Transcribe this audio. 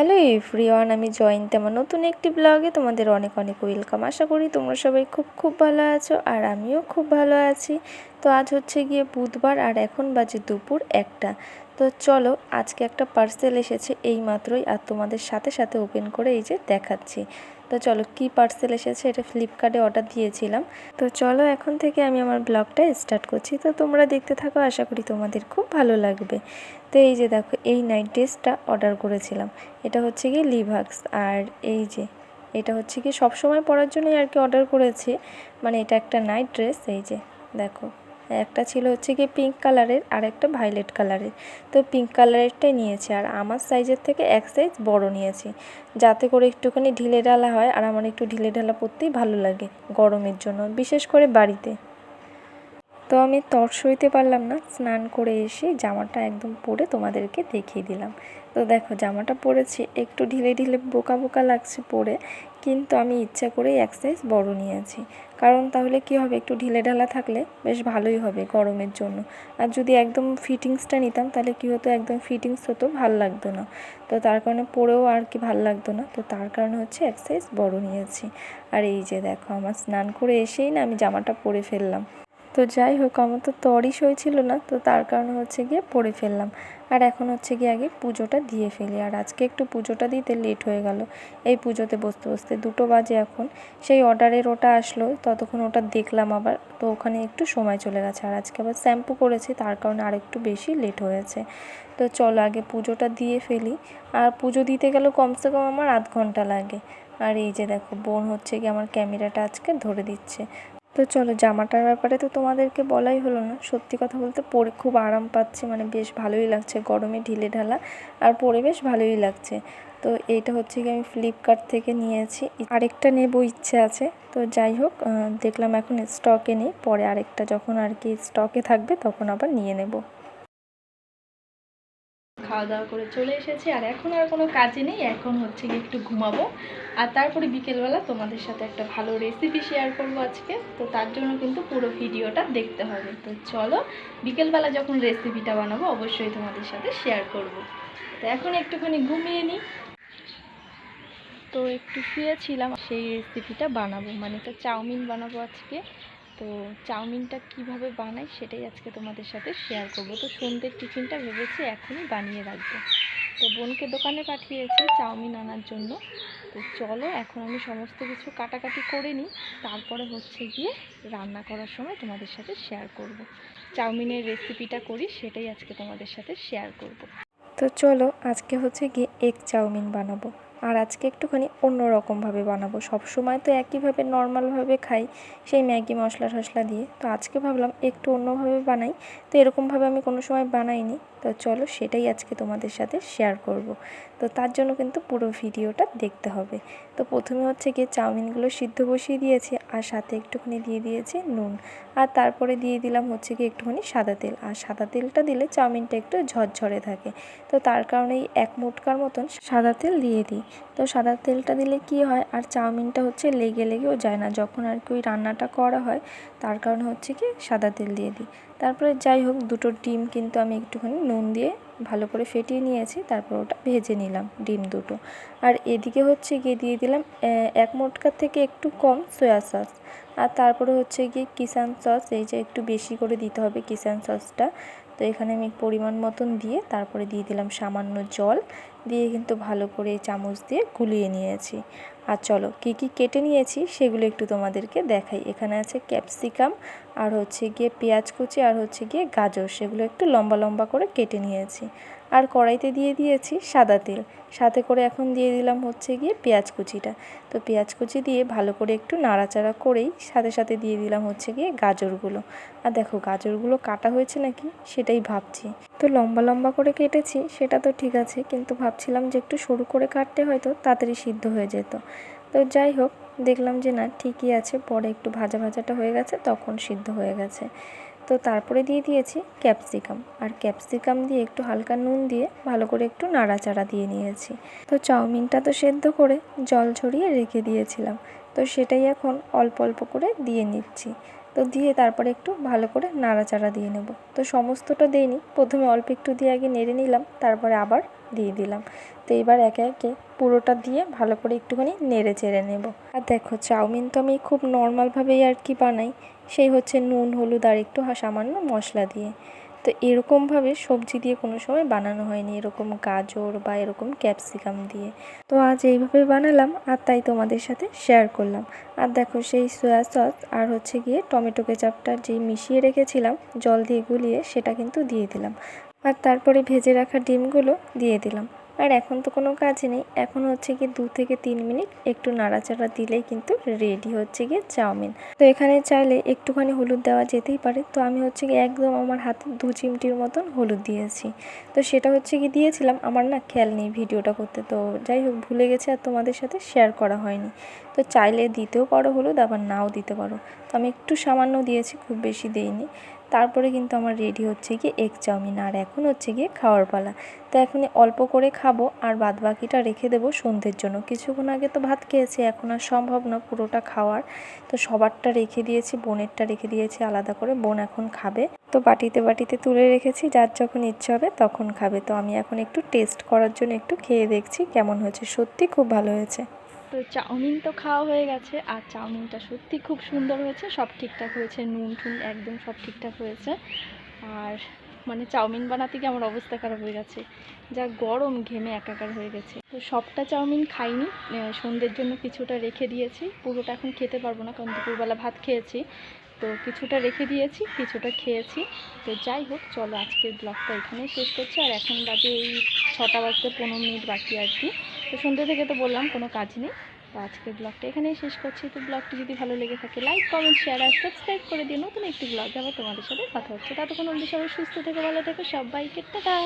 Hello everyone, আমি জয়ন্ত আমার নতুন একটি ব্লগে তোমাদের অনেক অনেক ওয়েলকাম আশা করি তোমরা সবাই খুব খুব ভালো আছো আর আমিও খুব ভালো আছি। তো আজ হচ্ছে গিয়ে বুধবার আর এখন বাজে দুপুর একটা। তো চলো, আজকে একটা পার্সেল এসেছে এই মাত্রই আর তোমাদের সাথে সাথে ওপেন করে এই যে দেখাচ্ছি। তো চলো, কি পার্সেল এসেছে এটা ফ্লিপকার্টে অর্ডার দিয়েছিলাম। তো চলো, এখন থেকে আমি আমার ব্লগটা স্টার্ট করছি। তো তোমরা দেখতে থাকো, আশা করি তোমাদের খুব ভালো লাগবে। তো এই যে দেখো, এই নাইট ড্রেসটা অর্ডার করেছিলাম। এটা হচ্ছে গিয়ে লিভাক্স আর এই যে, এটা হচ্ছে কি সব সময় পরার জন্যই আর কি অর্ডার করেছি। মানে এটা একটা নাইট ড্রেস এই যে, দেখো। একটা ছিল হচ্ছে গিয়ে পিঙ্ক কালারের আর একটা ভাইলেট কালারের তো পিঙ্ক কালারেরটাই নিয়েছি, আর আমার সাইজের থেকে এক সাইজ বড় নিয়েছি। যাতে করে একটুখানি ঢিলে ঢালা হয়, আর আমার একটু ঢিলে ঢালা পরতেই ভালো লাগে গরমের জন্য, বিশেষ করে বাড়িতে। তো আমি তর সইতে পারলাম না, স্নান করে এসে জামাটা একদম পরে তোমাদেরকে দেখিয়ে দিলাম। তো দেখো, জামাটা পরেছি, একটু ঢিলে ঢিলে বোকা বোকা লাগছে পরে, কিন্তু আমি ইচ্ছা করেই এক সাইজ বড় নিয়েছি। কারণ তাহলে কি হবে? একটু ঢিলে ঢালা থাকলে বেশ ভালোই হবে গরমের জন্য। আর যদি একদম ফিটিংসটা নিতাম, তাহলে কি হতো? একদম ফিটিংস হতো, ভালো লাগতো না। তো তার কারণে পরেও আর কি ভালো লাগতো না। তো তার কারণে হচ্ছে এক সাইজ বড় নিয়েছি। আর এই যে দেখো, আমার স্নান করে এসেই না আমি জামাটা পরে ফেললাম। তো যাই হোক, আমার তো তরই সই ছিল না, তো তার কারণে হচ্ছে গিয়ে পড়ে ফেললাম। আর এখন হচ্ছে গিয়ে আগে পুজোটা দিয়ে ফেলি। আর আজকে একটু পুজোটা দিতে লেট হয়ে গেল। এই পুজোতে বসতে বসতে দুটো বাজে এখন। সেই অর্ডারের ওটা আসলো, ততক্ষণ ওটা দেখলাম আবার, তো ওখানে একটু সময় চলে গেছে। আর আজকে আবার শ্যাম্পু করেছি, তার কারণে আর একটু বেশি লেট হয়েছে। তো চলো আগে পুজোটা দিয়ে ফেলি। আর পুজো দিতে গেলেও কমসে কম আমার আধ ঘণ্টা লাগে। আর এই যে দেখো, বোন হচ্ছে কি আমার ক্যামেরাটা আজকে ধরে দিচ্ছে। তো চলো, জামাটার ব্যাপারে তো তোমাদেরকে বলাই হলো না। সত্যি কথা বলতে পরে খুব আরাম পাচ্ছি মানে বেশ ভালোই লাগছে। গরমে ঢিলে ঢালা, আর পরে বেশ ভালোই লাগছে। তো এইটা হচ্ছে কি আমি ফ্লিপকার্ট থেকে নিয়েছি। আরেকটা নেব ইচ্ছে আছে, তো যাই হোক দেখলাম এখন স্টকে নেই। পরে আরেকটা যখন আর কি স্টকে থাকবে, তখন আবার নিয়ে নেব। খাওয়া দাওয়া করে চলে এসেছি, আর এখন আর কোনো কাজে নেই, এখন হচ্ছে গিয়ে একটু ঘুমাবো। আর তারপরে বিকেলবেলা তোমাদের সাথে একটা ভালো রেসিপি শেয়ার করব আজকে, তো তার জন্য কিন্তু পুরো ভিডিওটা দেখতে হবে। তো চলো, বিকেলবেলা যখন রেসিপিটা বানাবো, অবশ্যই তোমাদের সাথে শেয়ার করব। তো এখন একটুখানি ঘুমিয়ে নিই। তো একটু শুয়েছিলাম, সেই রেসিপিটা বানাবো মানে তো চাউমিন বানাবো আজকে। তো চাউমিনটা কীভাবে বানাই সেটাই আজকে তোমাদের সাথে শেয়ার করব। তো সন্ধ্যের টিফিনটা ভেবেছি এখনই বানিয়ে রাখব। তো বোনকে দোকানে পাঠিয়েছি চাউমিন আনার জন্য। তো চলো, এখন আমি সমস্ত কিছু কাটাকাটি করে নিই। তারপরে হচ্ছে গিয়ে রান্না করার সময় তোমাদের সাথে শেয়ার করব। চাউমিনের রেসিপিটা করি, সেটাই আজকে তোমাদের সাথে শেয়ার করব। তো চলো, আজকে হচ্ছে গিয়ে এগ চাউমিন বানাবো। আর আজকে একটুখানি অন্য রকমভাবে বানাবো। সব সময় তো একইভাবে নর্মালভাবে খাই সেই ম্যাগি মশলা টশলা দিয়ে। তো আজকে ভাবলাম একটু অন্যভাবে বানাই। তো এরকমভাবে আমি কোনো সময় বানাইনি। তো চলো সেটাই আজকে তোমাদের সাথে শেয়ার করব। তো তার জন্য কিন্তু পুরো ভিডিওটা দেখতে হবে। তো প্রথমে হচ্ছে গিয়ে চাউমিনগুলো সিদ্ধ বসিয়ে দিয়েছি আর সাথে একটুখানি দিয়ে দিয়েছি নুন। আর তারপরে দিয়ে দিলাম হচ্ছে গিয়ে একটুখানি সাদা তেল। আর সাদা তেলটা দিলে চাউমিনটা একটু ঝরঝরে থাকে। তো তার কারণেই এক মুটকার মতন সাদা তেল দিয়ে দিই। তো সাদা তেলটা দিলে কি হয়? আর চাউমিনটা হচ্ছে লেগে লেগেও যায় না। যখন আর কি ওই রান্নাটা করা হয়, তার কারণে হচ্ছে কি সাদা তেল দিয়ে দিই। তারপরে যাই হোক, দুটো ডিম কিন্তু আমি একটুখানি নুন দিয়ে ভালো করে ফেটিয়ে নিয়েছি। তারপর ওটা ভেজে নিলাম, ডিম দুটো। আর এদিকে হচ্ছে গিয়ে দিয়ে দিলাম এক মোটকার থেকে একটু কম সয়া সস। আর তারপরে হচ্ছে গিয়ে কিষান সস, এই যে একটু বেশি করে দিতে হবে কিষান সসটা। তো এখানে আমি পরিমাণ মতন দিয়ে তারপরে দিয়ে দিলাম সামান্য জল। দিয়ে কিন্তু ভালো করে চামচ দিয়ে গুলিয়ে নিয়েছি। আর চলো, কী কী কেটে নিয়েছি সেগুলো একটু তোমাদেরকে দেখাই। এখানে আছে ক্যাপসিকাম, আর হচ্ছে গিয়ে পেঁয়াজ কুচি, আর হচ্ছে গিয়ে গাজর। সেগুলো একটু লম্বা লম্বা করে কেটে নিয়েছি। আর কড়াইতে দিয়ে দিয়েছি সাদা তেল। সাথে করে এখন দিয়ে দিলাম হচ্ছে গিয়ে পেঁয়াজ কুচিটা। তো পেঁয়াজ কুচি দিয়ে ভালো করে একটু নাড়াচাড়া করেই সাথে সাথে দিয়ে দিলাম হচ্ছে গিয়ে গাজরগুলো। আর দেখো গাজরগুলো কাটা হয়েছে নাকি সেটাই ভাবছি। তো লম্বা লম্বা করে কেটেছি, সেটা তো ঠিক আছে, কিন্তু ভাবছিলাম যে একটু সরু করে কাটতে হয়তো তাড়াতাড়ি সিদ্ধ হয়ে যেত। তো যাই হোক, দেখলাম যে না ঠিকই আছে, পরে একটু ভাজা ভাজাটা হয়ে গেছে, তখন সিদ্ধ হয়ে গেছে। তো তারপরে দিয়ে দিয়েছি ক্যাপসিকাম। আর ক্যাপসিকাম দিয়ে একটু হালকা নুন দিয়ে ভালো করে একটু নাড়াচাড়া দিয়ে নিয়েছি। তো চাউমিনটা তো সেদ্ধ করে জল ছড়িয়ে রেখে দিয়েছিলাম। তো সেটাই এখন অল্প অল্প করে দিয়ে নিচ্ছি। তো দিয়ে তারপরে একটু ভালো করে নাড়াচাড়া দিয়ে নেব। তো সমস্তটা দিইনি প্রথমে অল্প একটু দিয়ে আগে নেড়ে নিলাম, তারপরে আবার দিয়ে দিলাম। তো এবার একে একে পুরোটা দিয়ে ভালো করে একটুখানি নেড়ে চেড়ে নেব। আর দেখো, চাউমিন তো আমি খুব নর্মালভাবেই আর কি বানাই। সেই হচ্ছে নুন, হলুদ আর একটু সামান্য মশলা দিয়ে। তো এরকমভাবে সবজি দিয়ে কোনো সময় বানানো হয়নি, এরকম গাজর বা এরকম ক্যাপসিকাম দিয়ে। তো আজ এইভাবে বানালাম আর তাই তোমাদের সাথে শেয়ার করলাম। আর দেখো সেই সয়া সস আর হচ্ছে গিয়ে টমেটো কেচাপটা যে মিশিয়ে রেখেছিলাম, জল দিয়ে গুলিয়ে সেটা কিন্তু দিয়ে দিলাম। আর তারপরে ভেজে রাখা ডিমগুলো দিয়ে দিলাম। আর এখন তো কোনো কাজ নেই। এখন হচ্ছে কি দু থেকে তিন মিনিট একটু নাড়াচাড়া দিলেই কিন্তু রেডি হচ্ছে গিয়ে চাউমিন। তো এখানে চাইলে একটুখানি হলুদ দেওয়া যেতেই পারে। তো আমি হচ্ছে কি একদম আমার হাতে দু চিমটির মতন হলুদ দিয়েছি। তো সেটা হচ্ছে কি দিয়েছিলাম। আমার না খেয়াল নেই ভিডিওটা করতে। তো যাই হোক, ভুলে গেছে আর তোমাদের সাথে শেয়ার করা হয়নি। তো চাইলে দিতেও পারো হলুদ, আবার নাও দিতে পারো। তো আমি একটু সামান্য দিয়েছি, খুব বেশি দেইনি। তারপরে কিন্তু আমার রেডি হচ্ছে গিয়ে এগ চাউমিন, আর এখন হচ্ছে গিয়ে খাওয়ার পালা। তো এখন অল্প করে খাব, আর বাদ বাকিটা রেখে দেবো সন্ধ্যের জন্য। কিছুক্ষণ আগে তো ভাত খেয়েছি, এখন আর সম্ভব না পুরোটা খাওয়ার। তো সবারটা রেখে দিয়েছি, বোনেরটা রেখে দিয়েছি, আলাদা করে বোন এখন খাবে। তো বাটিতে বাটিতে তুলে রেখেছি, যার যখন ইচ্ছে হবে তখন খাবে। তো আমি এখন একটু টেস্ট করার জন্য একটু খেয়ে দেখছি কেমন হয়েছে। সত্যি খুব ভালো হয়েছে। তো চাউমিন তো খাওয়া হয়ে গেছে, আর চাউমিনটা সত্যি খুব সুন্দর হয়েছে, সব ঠিকঠাক হয়েছে, নুন টুন একদম সব ঠিকঠাক হয়েছে। আর মানে চাউমিন বানাতে গিয়ে আমার অবস্থা খারাপ হয়ে গেছে, যা গরম ঘেমে একাকার হয়ে গেছে। তো সবটা চাউমিন খাইনি সন্ধ্যের জন্য কিছুটা রেখে দিয়েছি, পুরোটা এখন খেতে পারব না, কারণ দুপুরবেলা ভাত খেয়েছি। তো কিছুটা রেখে দিয়েছি, কিছুটা খেয়েছি, তো যাই হোক, চলো আজকের ব্লগটা এখানেই শেষ করছি, আর এখন বাজে এই ছটা বাজতে পনেরো মিনিট বাকি আর কি। তো সন্ধ্যে থেকে তো বললাম, কোনো কাজ নেই। তো আজকের ব্লগটা এখানেই শেষ করছি। তো ব্লগটি যদি ভালো লেগে থাকে লাইক কমেন্ট শেয়ার আর সাবস্ক্রাইব করে দিও। নতুন একটি ব্লগ আবার তোমাদের সাথে কথা হচ্ছে। ততক্ষণ অবধি সবাই সুস্থ থেকে, ভালো থেকো, সবাইকে টাটা।